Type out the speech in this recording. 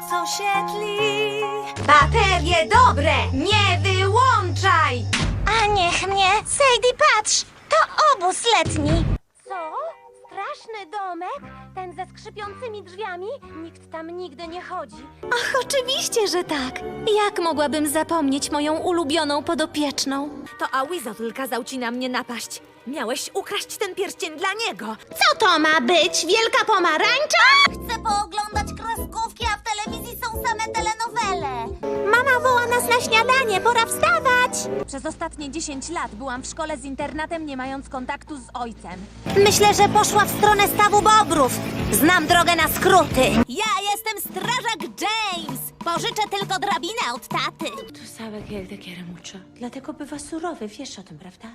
wyświetli. Baterie dobre, nie wyłączaj! A niech mnie! Sadie, patrz! To obóz letni! Co? Straszny domek? Ten ze skrzypiącymi drzwiami? Nikt tam nigdy nie chodzi. Ach, oczywiście, że tak! Jak mogłabym zapomnieć moją ulubioną podopieczną? To Awizotl kazał ci na mnie napaść. Miałeś ukraść ten pierścień dla niego. Co to ma być? Wielka pomarańcza? Śniadanie, pora wstawać! Przez ostatnie 10 lat byłam w szkole z internatem, nie mając kontaktu z ojcem. Myślę, że poszła w stronę stawu bobrów. Znam drogę na skróty. Ja jestem strażak James! Pożyczę tylko drabinę od taty. Tu sabe que él te quiere mucho. Dlatego bywa surowy, wiesz o tym, prawda?